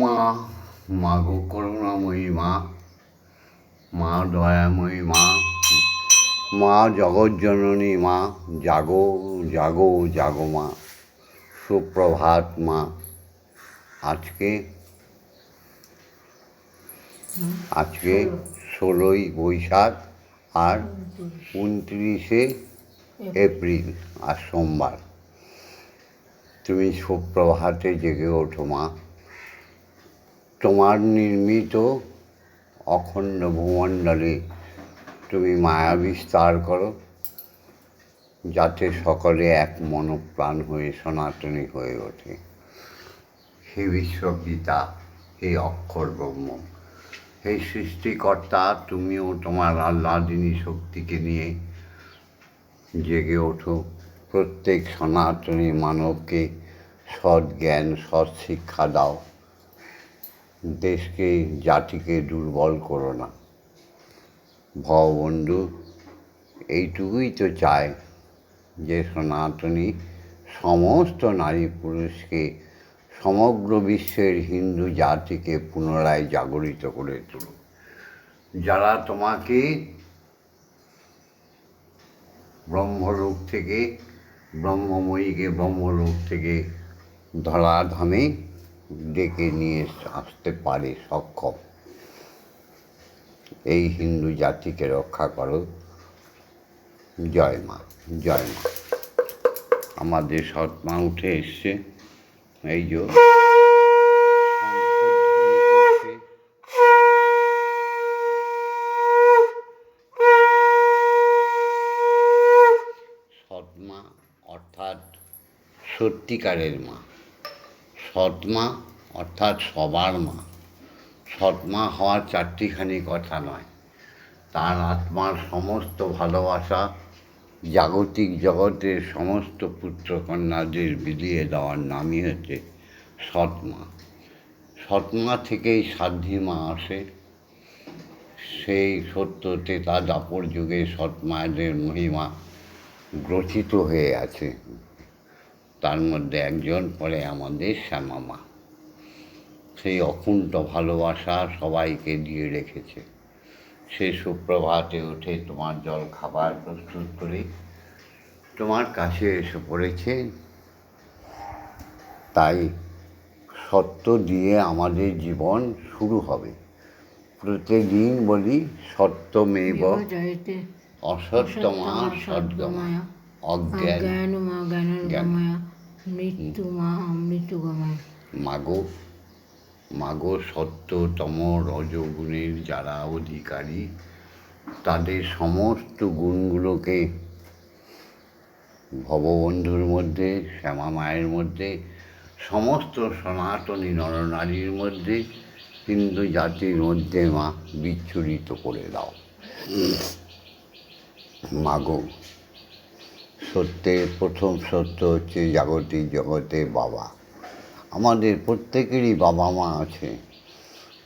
মা মা গো করুণাময়ী মা মা দয়াময়ী মা মা জগজ্জননী মা, জাগো জাগো জাগো মা, সুপ্রভাত মা। আজকে আজকে ষোলোই বৈশাখ আর উনত্রিশে এপ্রিল আর সোমবার। তুমি সুপ্রভাতে জেগে ওঠো মা। তোমার নির্মিত অখণ্ড ভূমণ্ডলে তুমি মায়া বিস্তার করো, যাতে সকলে এক মনপ্রাণ হয়ে সনাতনী হয়ে ওঠে। হে বিশ্বপিতা, হে অক্ষর ব্রহ্ম, হে সৃষ্টিকর্তা, তুমিও তোমার আহ্লাদিনী শক্তিকে নিয়ে জেগে ওঠো। প্রত্যেক সনাতনী মানবকে সৎ জ্ঞান, সৎ শিক্ষা দাও। দেশকে, জাতিকে দুর্বল করো না। ভববন্ধু এইটুকুই তো চায় যে সনাতনী সমস্ত নারী পুরুষকে সমগ্র বিশ্বের হিন্দু জাতিকে পুনরায় জাগরিত করে তুলুক। যারা তোমাকে ব্রহ্মলোক থেকে, ব্রহ্মময়ীকে ব্রহ্মলোক থেকে ধরাধামে ডেকে নিয়ে আসতে পারে সক্ষম। এই হিন্দু জাতিকে রক্ষা করো। জয় মা জয় মা। আমাদের সৎ মা উঠে এসছে। এই যে। সৎমা অর্থাৎ সত্যিকারের মা। সৎমা, অর্থাৎ সবার মা। সৎমা হওয়ার চারটিখানি কথা নয়। তার আত্মার সমস্ত ভালোবাসা জাগতিক জগতের সমস্ত পুত্রকন্যাদের বিলিয়ে দেওয়ার নামই হচ্ছে সৎমা। সৎমা থেকেই সাধ্যী মা আসে। সেই সত্য তেতা দাপর যুগে সৎমায়েদের মহিমা গ্রথিত হয়ে আছে। তার মধ্যে একজন পরে আমাদের শ্যামা মা সেই অকুণ্ঠ ভালোবাসা সবাইকে দিয়ে রেখেছে। সে সুপ্রভাতে উঠে তোমার জল খাবার প্রস্তুত করে তোমার কাছে এসে পড়েছে। তাই সত্য দিয়ে আমাদের জীবন শুরু হবে। প্রতিদিন বলি সত্যমেব অসত্যমা সদ্গমা অজ্ঞান। জ্ঞানমা জ্ঞানর্গময়া মৃত্যু মা মাগো মাগো সত্যতম রজগুণের যারা অধিকারী তাদের সমস্ত গুণগুলোকে ভববন্ধুর মধ্যে শ্যামা মায়ের মধ্যে সমস্ত সনাতনী নরনারীর মধ্যে হিন্দু জাতির মধ্যে মা বিচ্ছুরিত করে দাও। মাগো সত্যের প্রথম সত্য হচ্ছে জাগতিক জগতে বাবা। আমাদের প্রত্যেকেরই বাবা মা আছে।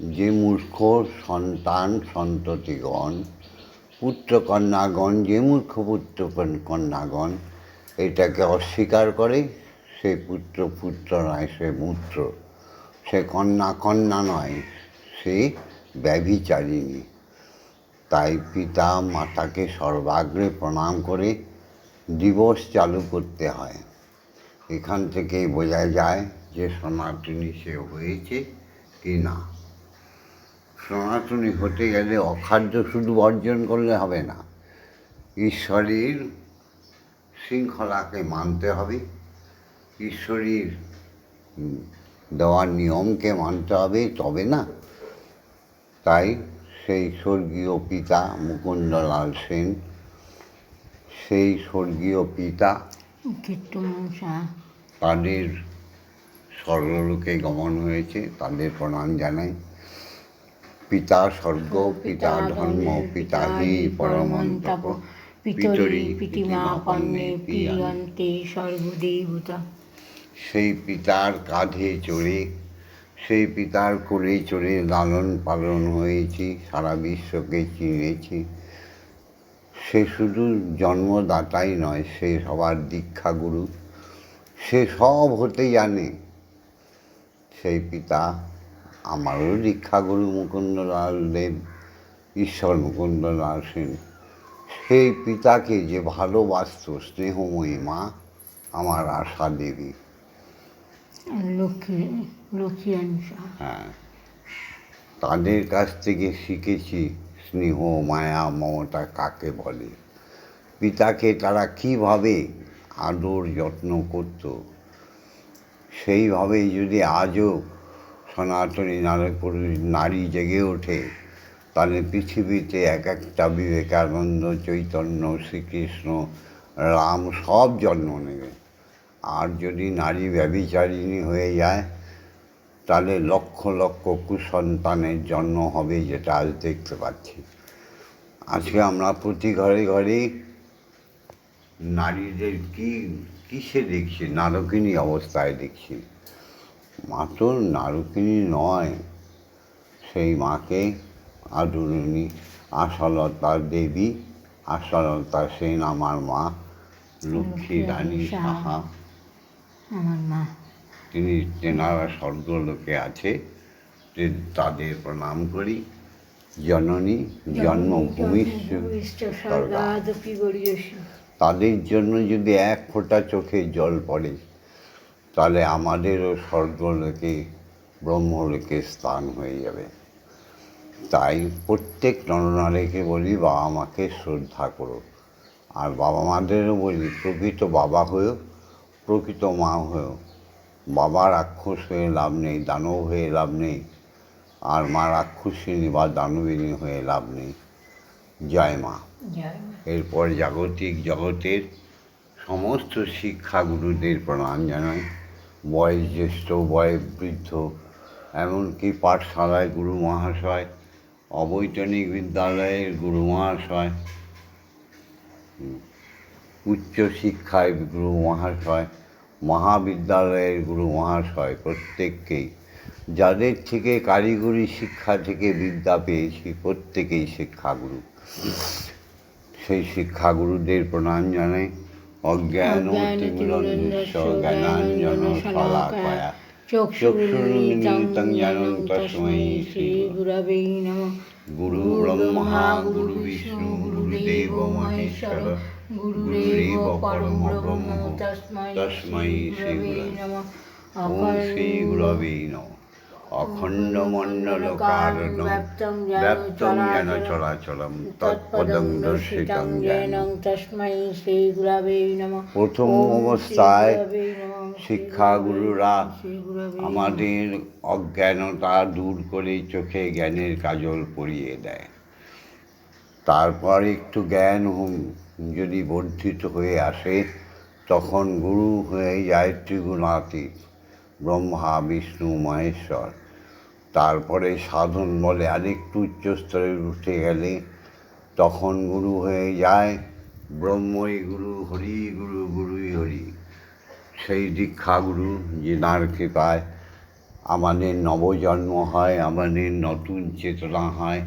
যে মূর্খ সন্তান, সন্ততিগণ পুত্র কন্যাগণ যে মূর্খ পুত্র কন্যাগণ এটাকে অস্বীকার করে, সে পুত্র পুত্র নয়, সে মূত্র। সে কন্যা কন্যা নয়, সে ব্যভিচারিণী। তাই পিতা মাতাকে সর্বাগ্রে প্রণাম করে দিবস চালু করতে হয়। এখান থেকেই বোঝা যায় যে সনাতনী সে হয়েছে কি না। সনাতনী হতে গেলে অখাদ্য শুধু অর্জন করলে হবে না। ঈশ্বরের শৃঙ্খলাকে মানতে হবে। ঈশ্বরীর দেওয়ার নিয়মকে মানতে হবে, তবে না। তাই সেই স্বর্গীয় পিতা মুকুন্দলাল সেন সেই স্বর্গীয় পিতা তাদের স্বর্গলোকে গমন হয়েছে তাদের প্রণাম জানাই। পিতা স্বর্গ পিতা ধর্ম পিতা হি পরমন্তপ। পিতরি পিতিমা প্রিয়ন্তে সর্বদেবতা। সেই পিতার কাঁধে চড়ে সেই পিতার কোলে চড়ে লালন পালন হয়েছি সারা বিশ্বকে চিনেছি। সে শুধু জন্মদাতাই নয় সে সবার দীক্ষাগুরু সে সব হতে জানে। সেই পিতা আমারও দীক্ষাগুরু মুকুন্দলাল দেব ঈশ্বর মুকুন্দলাল সেন। সেই পিতাকে যে ভালোবাসত স্নেহময়ী মা আমার আশা দেবী। হ্যাঁ তাদের কাছ থেকে শিখেছি স্নেহ, মায়া, মমতা কাকে বলে? পিতাকে তারা কীভাবে আদর, যত্ন করত? সেইভাবে যদি আজও সনাতনী নারী পুরুষ নারী জেগে ওঠে, তাহলে পৃথিবীতে এক একটা বিবেকানন্দ, চৈতন্য, শ্রীকৃষ্ণ, রাম সব জন্ম নেবে। আর যদি নারী ব্যবিচারিণী হয়ে যায় তাহলে লক্ষ লক্ষ কুসন্তানের জন্ম হবে যেটা আজ দেখতে পাচ্ছি। আজকে আমরা প্রতি ঘরে ঘরে নারীদের কি কিসে দেখছি? নারকিনী অবস্থায় দেখছি। মাত্র নারকিনী নয় সেই মাকে আদরণী আশালতা দেবী আশালতা সেন আমার মা লক্ষ্মী রানী সাহা। আমার মা। তিনি তেনারা স্বর্গলোকে আছে তাদের প্রণাম করি। জননী জন্মভূমি তাদের জন্য যদি এক ফোঁটা চোখে জল পড়ে, তাহলে আমাদেরও স্বর্গলোকে ব্রহ্মলোকে স্থান হয়ে যাবে। তাই প্রত্যেক নরনারীকে বলি, বাবা মাকে শ্রদ্ধা করো। আর বাবা মাদেরও বলি, প্রকৃত বাবা হয়েও, প্রকৃত মা হয়েও। বাবা রাক্ষস হয়ে লাভ নেই দানব হয়ে লাভ নেই আর মা রাক্ষসিনী বা দানবিনী হয়ে লাভ নেই। জয় মা। এরপর জাগতিক জগতের সমস্ত শিক্ষাগুরুদের প্রণাম জানাই। বয়স জ্যেষ্ঠ বয়স বৃদ্ধ এমনকি পাঠশালায় গুরু মহাশয় অবৈতনিক বিদ্যালয়ের গুরু মহাশয় উচ্চশিক্ষায় গুরু মহাশয় মহাবিদ্যালয়ের গুরু মহাশয় প্রত্যেককেই যাদের থেকে কারিগরি শিক্ষা থেকে বিদ্যা পেয়েছি প্রত্যেকেই শিক্ষাগুরু। সেই শিক্ষাগুরুদের প্রণাম জানাই। অজ্ঞান জ্ঞানাঞ্জন গুরু ব্রহ্মা গুরু বিষ্ণু গুরুদেব মহেশ্বর। গুরুরেব পরম ব্রহ্ম তস্मै শ্রী ওম শ্রী গুরবে নমঃ। অখণ্ড মণ্ডলকারণ ব্যপ্তং যেন চলাচলম। তৎপদং দর্শিতং যেন তস্मै শ্রী গুরবে নমঃ। প্রথম অবস্থায় শিক্ষাগুরুরা। আমাদের অজ্ঞানতা দূর করে চোখে জ্ঞানের কাজল পরিয়ে দেয়। তারপর একটু জ্ঞান হুম- যদি বর্ধিত হয়ে আসে, তখন গুরু হয়ে যায় ত্রিগুণাতীত ব্রহ্মা, বিষ্ণু, মহেশ্বর। তারপরে সাধন বলে আরেকটু উচ্চস্তরে উঠে গেলে, তখন গুরু হয়ে যায়, ব্রহ্মই গুরু, হরি গুরু, গুরুই হরি। সেই দীক্ষা দীক্ষাগুরু যেনার কৃপায় আমাদের নবজন্ম হয়, আমাদের নতুন চেতনা হয়।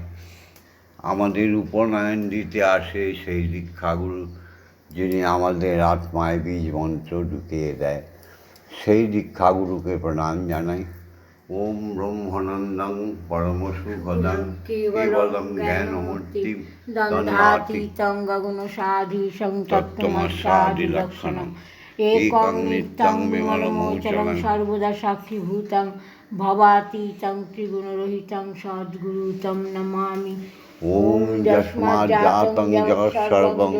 আমাদের উপনয়ন দিতে আসে সেই দীক্ষাগুরু, যিনি আমাদের আত্মায় বীজ মন্ত্র ঢুকিয়ে দেয়। সেই দীক্ষাগুরুকে প্রণাম জানাই। ওম ব্রহ্মনন্দং পরমসুখদং কেবলং জ্ঞানমূর্তি দণ্ডাতীতং গগুণসাধীশং তত্ত্বমসাদিলক্ষণম একং নিত্যং বিমলমোচলং সর্বদা সাক্ষীভূতং ভবাতীতং ত্রিগুণরহিতং সদ্গুরুতম নমামি ওম যস্মাৎ জাতং জগৎ সর্বং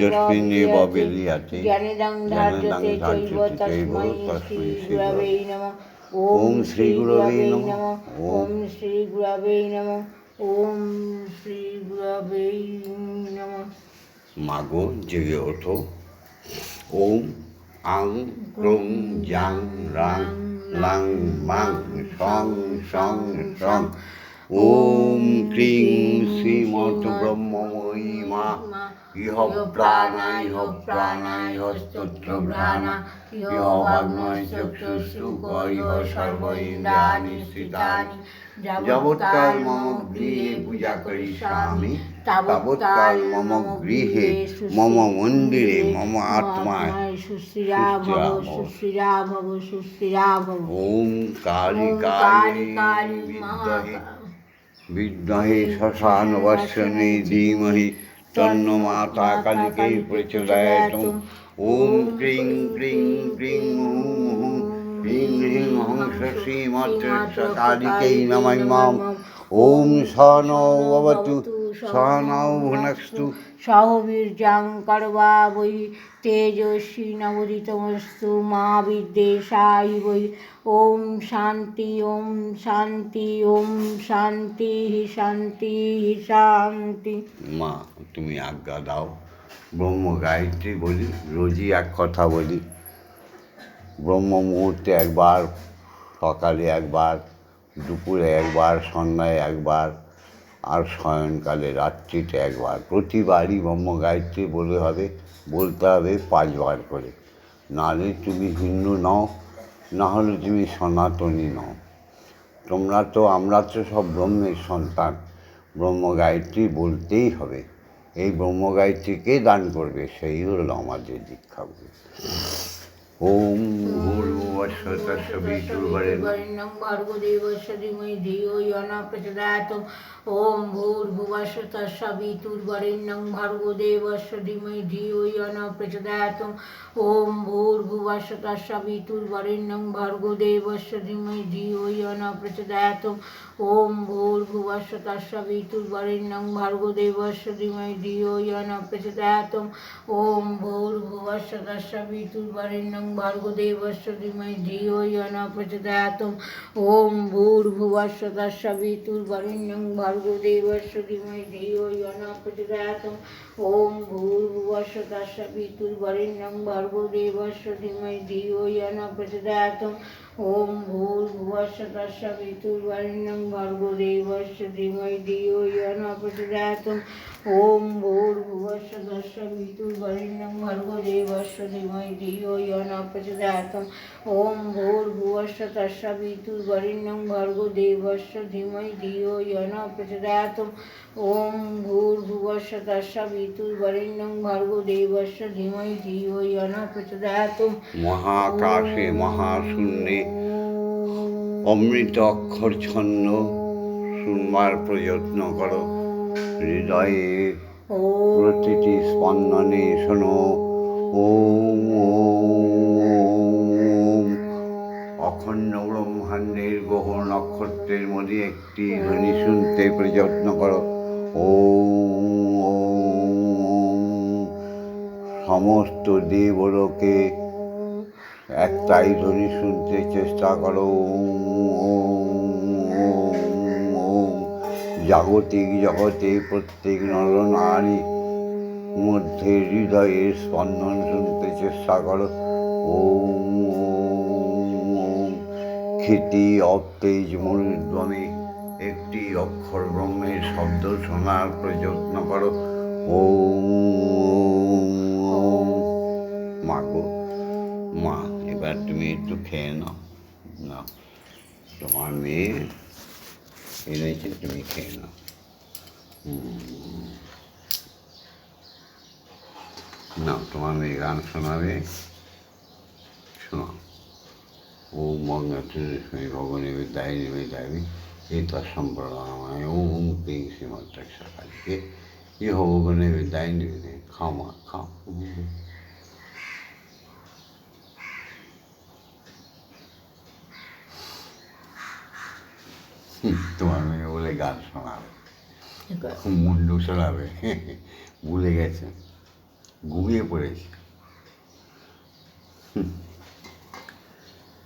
যস্মিন্নেব বিলীয়তে জ্ঞানেদং ধার্যতে চৈব তস্मै শ্রী নমঃ ওম শ্রী গুরবে নমঃ ওম শ্রী গুরবে নমঃ ওম শ্রী গুরবে নমঃ মাগো জেগে ওঠো ওম আং ক্রং জাং রাং লাং মাং সং সং সং ওম ক্রিং শ্রীমত ব্রহ্মময়ী মা ইহ প্রাণা ইহ প্রাণা ইহ স্তোত্র ভ্রাণা ইহ ভাগ্নয় চক্ষুষু ইহ সর্ব ইন্দ্রাণি স্থিতানি যাবৎকাল মম গৃহে পূজা করিষ্যামি তাবৎকাল মম গৃহে মম মন্দিরে মম আত্মায় সুশ্রীরা ভব সুশ্রীরা ভব সুশ্রীরা ভব ওম কালী ওম কালী কালী কালী বিদ্মহে বর্ষণে ধীমহি তন্ন মাতা কালিকে প্রচোদয়াত। ওম ক্রিং ক্রিং ক্রিং হুম হুম হ্রিং হ্রিং হংস নমাই মাম ওম সহনৌ ভবতু। সহনৌ ভুনস্তু সহবীর্যাং করবা বৈ তেজস্বী নবদিতমস্তু মা বিদ্বেষাই বৈ। ওম শান্তি ওম শান্তি ওম শান্তি শান্তি শান্তি। মা তুমি আজ্ঞা দাও। ব্রহ্ম গায়ত্রী বলি রোজই এক কথা বলি। ব্রহ্ম মুহূর্তে একবার সকালে একবার দুপুরে একবার সন্ধ্যায় একবার আর শয়নকালে রাত্রিতে একবার, প্রতিবারই ব্রহ্ম গায়ত্রী বলে হবে, বলতে হবে পাঁচবার করে, নাহলে তুমি হিন্দু নও না হলে তুমি সনাতনী নও। তোমরা তো, আমরা তো সব ব্রহ্মের সন্তান ব্রহ্ম গায়ত্রী বলতেই হবে। এই ব্রহ্ম গায়ত্রীকে দান করবে? সেই হলো আমাদের দীক্ষা ওম ভূর্ভুবস্বতস্য বিতুর্বরেণ্যম বরেণ্যং ভর্গো দেবস্য ধীমহি ধিয়ো ইয় ন প্রচোদয়াত। ওম ভূর্ভুবস্য তস্য বিতুর্বরেণ্যং ভর্গো দেবস্য ধীমহি ধিয়ো ইয় ন প্রচোদয়াত। ওম ভূর্ভুবস্য তস্য বিতুর্বরেণ্যং ভর্গো দেবস্য ধীমহি ধিয়ো ইয় ন প্রচোদয়াত ওম ভূর্ভুবস্য তস্য বিতুর্বরেণ্যং ভর্গো দেবস্য ধীমহি ধিয়ো ইয় ন প্রচোদয়াত ওম ভূর্ভুবস্য তস্য বিতুর্বরেণ্যং ভর্গো দেবস্য ধীমহি ধিয়ো ইয় ন প্রচোদয়াত ওম ভূর্ভুবস্য তস্য বিতুর্বরেণ্যং ভর্গো ওম ভূর্ভুবস্য তস্য বিতুর্বরেণ্যং ভর্গো দেবস্য ধীমহি ধিয়ো ইয় ন প্রচোদয়াত ওম ভূর্ভুবস্য তস্য বিতুর্বরেণ্যং ভর্গো দেবস্য ধীমহি ধিয়ো ইয় ন প্রচোদয়াত ওম ভূর্ভুবস্য তস্য বিতুর্বরেণ্যং ভর্গো দেবস্য ধীমহি ধিয়ো ইয় ন প্রচোদয়াত ওম ভূর্ভুবস্য তস্য বিতুর্বরেণ্যং ভর্গো দেবস্য ধীমহি ধিয়ো ন প্রচোদয়াত মহাকাশে মহাশূন্যে অমৃত অক্ষর ছন্ন শুনবার প্রযত্ন করো। হৃদয়ে প্রতিটি স্পন্দনে শোনো। ওম ওম অখণ্ড ব্রহ্মাণ্ডের গ্রহ নক্ষত্রের মধ্যে একটি ধ্বনি শুনতে প্রযত্ন করো। সমস্ত দেবলোকে একটাই ধ্বনি শুনতে চেষ্টা করো। জাগতিক জগতে প্রত্যেক নরনারী মধ্যে হৃদয়ের স্পন্দন শুনতে চেষ্টা করো। ওম ওম খ্যাতি অতেজ মরুদ্যমে একটি অক্ষর ব্রহ্মের শব্দ শোনার প্রযত্ন করো। ও মা গো, মা, এবার তুমি একটু খেয়ে নাও। না, তোমার মেয়ে এনেছে, তুমি খেয়ে নাও। না তোমার মেয়ে গান শোনাবে। শোনো ও মঙ্গলস্বামী ভগবানের বিদ্যায় নিবেদাবি এই ভগবানের বিদ্যায় নিবেদে খাও মা খাও হুম। হুম, তোমার মেয়ে বলে গান শোনাবে। মুন্ডু শোনাবে। ভুলে গেছে। ঘুমিয়ে পড়েছে।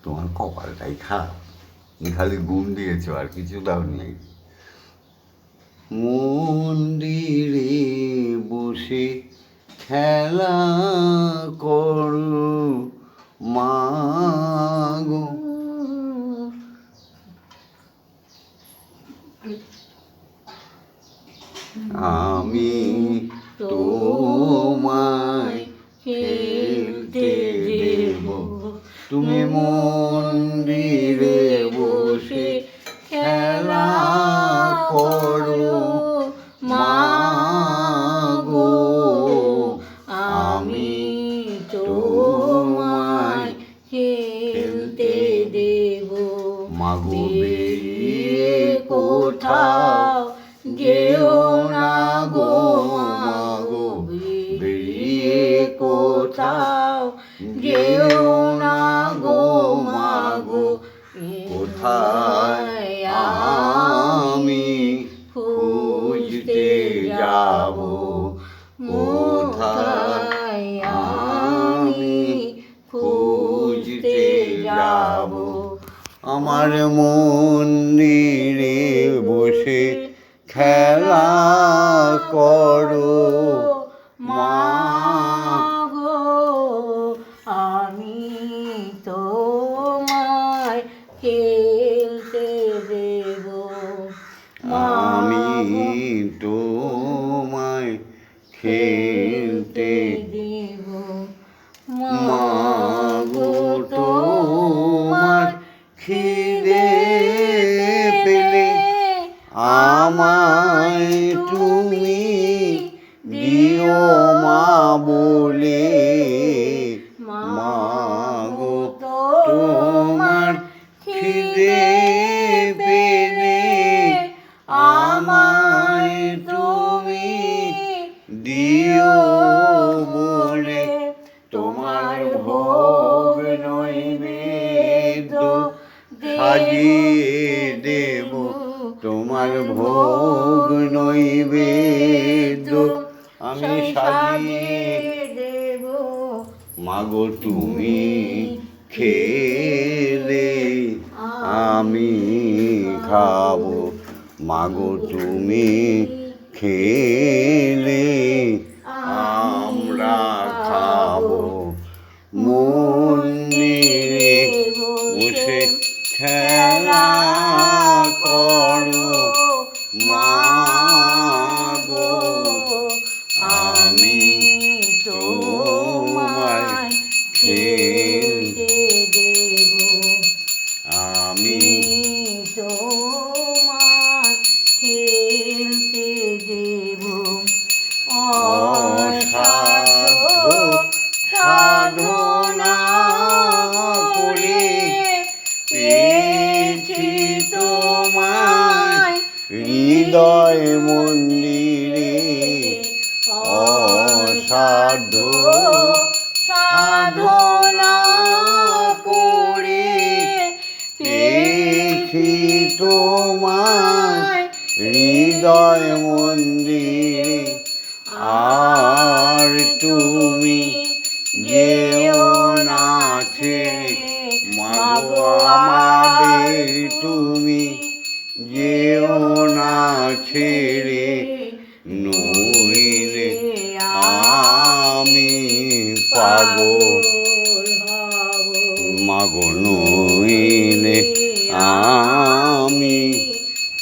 তোমার কপালটাই খারাপ। খালি গুম দিয়েছ, আর কিছু দাও নেই। মন্দিরে বসে খেলা করু, মাগো। আমি তোমায় খেলতে দেব। তুমি মন আমার মন্দিরে বসে খেলা করো। খেলে মন্দিরে অসাধ্য সাধনা করে পেয়েছি তোমায় হৃদয় মন্দিরে। আর তুমি যেও না ছেড়ে, মাগো আমাদের তুমি যেও না ছেড়ে নইলে আমি পাগল মাগো নইলে আমি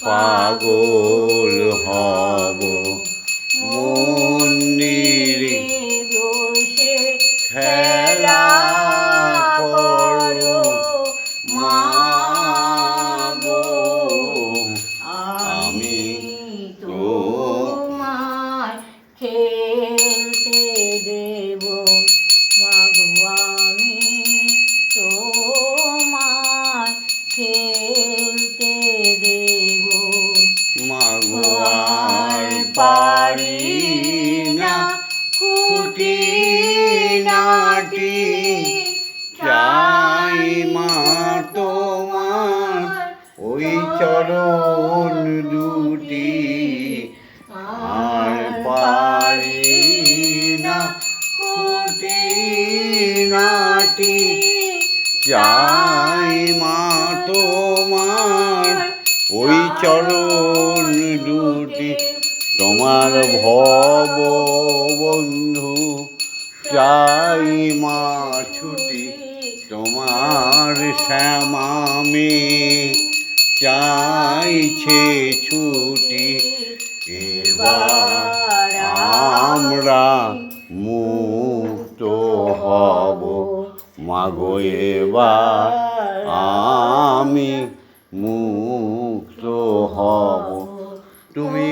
পাগল হব। মন্দিরে দুটি আর পারি না খুঁটি নাটি। চাই মা তোমার ওই চরণ দুটি তোমার ভব বন্ধু। চাই মা ছুটি। তোমার শ্যামামে চাইছে ছুটি এবার আমরা মুক্ত হব। মাগো এবার আমি মুক্ত হব। তুমি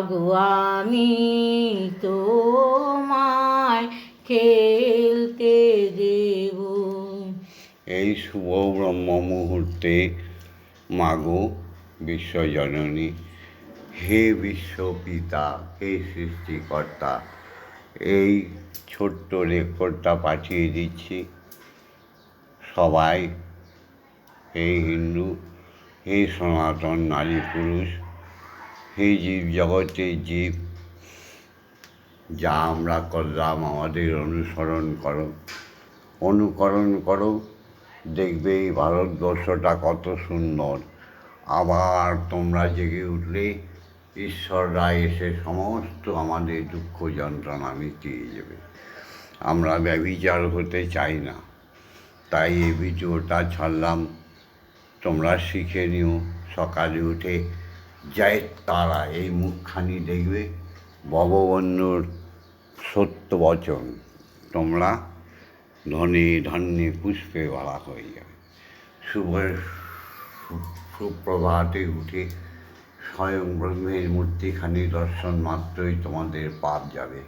মাগো আমি তোমায় খেলতে দেব। এই শুভ ব্রহ্ম মুহূর্তে মাগো বিশ্বজননী, হে বিশ্বপিতা, হে সৃষ্টিকর্তা, এই ছোট্ট রেকর্ডটা পাঠিয়ে দিচ্ছি। সবাই, হে হিন্দু, হে সনাতন নারী পুরুষ হে জীব জগতে জীব? যা আমরা করলাম, আমাদের অনুসরণ করো। অনুকরণ করো। দেখবে এই ভারতবর্ষটা কত সুন্দর। আবার তোমরা জেগে উঠলে ঈশ্বররা এসে সমস্ত আমাদের দুঃখ যন্ত্রণা মিটিয়ে যাবে আমরা ব্যবিচার হতে চাই না। তাই এই ভিডিওটা ছাড়লাম। তোমরা শিখে নিও। সকালে উঠে জয় তারা, এই মুখখানি দেখবে ভগবন্ধুর সত্য বচন। তোমরা ধনে ধন্যে পুষ্পে ভরা হয়ে যাবে। শুভ সুপ্রভাতে উঠে স্বয়ং ব্রহ্মের মূর্তিখানি দর্শন মাত্রই তোমাদের পাপ যাবে।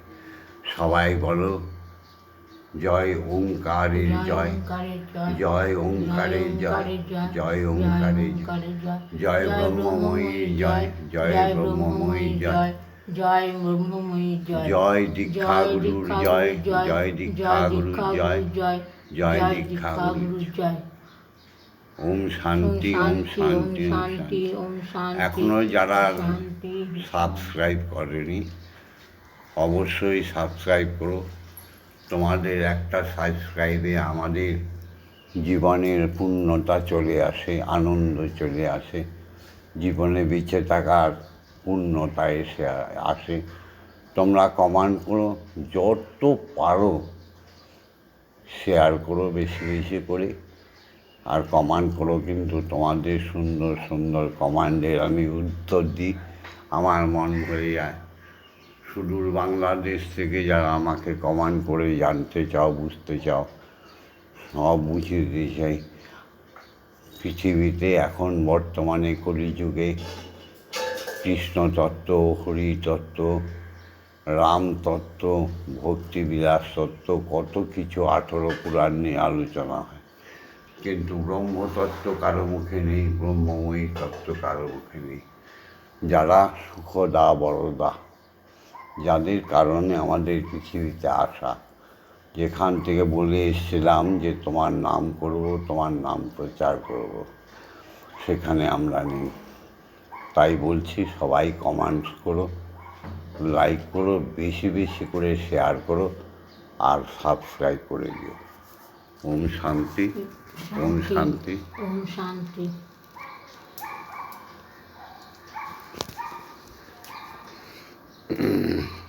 সবাই বলো জয় ওঙ্কারের জয় জয়। ওঙ্কারের জয়। জয় ওঙ্কারের জয় জয়। ব্রহ্মময়ীর জয়। জয়। ব্রহ্মময়ীর জয়। জয়। ব্রহ্মময়ী জয়। জয় দীক্ষা গুরুর জয়। জয়। দীক্ষা গুরুর জয়। জয়। জয় দীক্ষা গুরুর জয়। ওম শান্তি ওম শান্তি ওম শান্তি এখনও যারা সাবস্ক্রাইব করেনি অবশ্যই সাবস্ক্রাইব করো। তোমাদের একটা সাবস্ক্রাইবে আমাদের জীবনের পূর্ণতা চলে আসে, আনন্দ চলে আসে, জীবনে বেঁচে থাকার পূর্ণতা এসে আসে। তোমরা কমান্ড করো, যত পারো শেয়ার করো বেশি বেশি করে। আর কমান্ড করো কিন্তু তোমাদের সুন্দর সুন্দর কমান্ডের আমি উত্তর দিই। আমার মন ভরে যায়। সুদূর বাংলাদেশ থেকে যারা আমাকে কমান্ড করে জানতে চাও, বুঝতে চাও, সব বুঝিয়ে দিতে চাই। পৃথিবীতে এখন বর্তমানে কলিযুগে কৃষ্ণতত্ত্ব হরিতত্ত্ব রামতত্ত্ব ভক্তিবিলাস তত্ত্ব, কত কিছু আঠেরো পুরাণ নিয়ে আলোচনা হয়। কিন্তু ব্রহ্মতত্ত্ব কারও মুখে নেই, ব্রহ্মময়ী তত্ত্ব কারও মুখে নেই। যারা সুখদা, বড়দা যাদের কারণে আমাদের পৃথিবীতে আসা। যেখান থেকে বলে এসেছিলাম যে তোমার নাম করব তোমার নাম প্রচার করব সেখানে আমরা নেই। তাই বলছি সবাই কমেন্টস করো লাইক করো বেশি বেশি করে শেয়ার করো আর সাবস্ক্রাইব করে দিও। ওম শান্তি ওম শান্তি। ওম শান্তি। mm.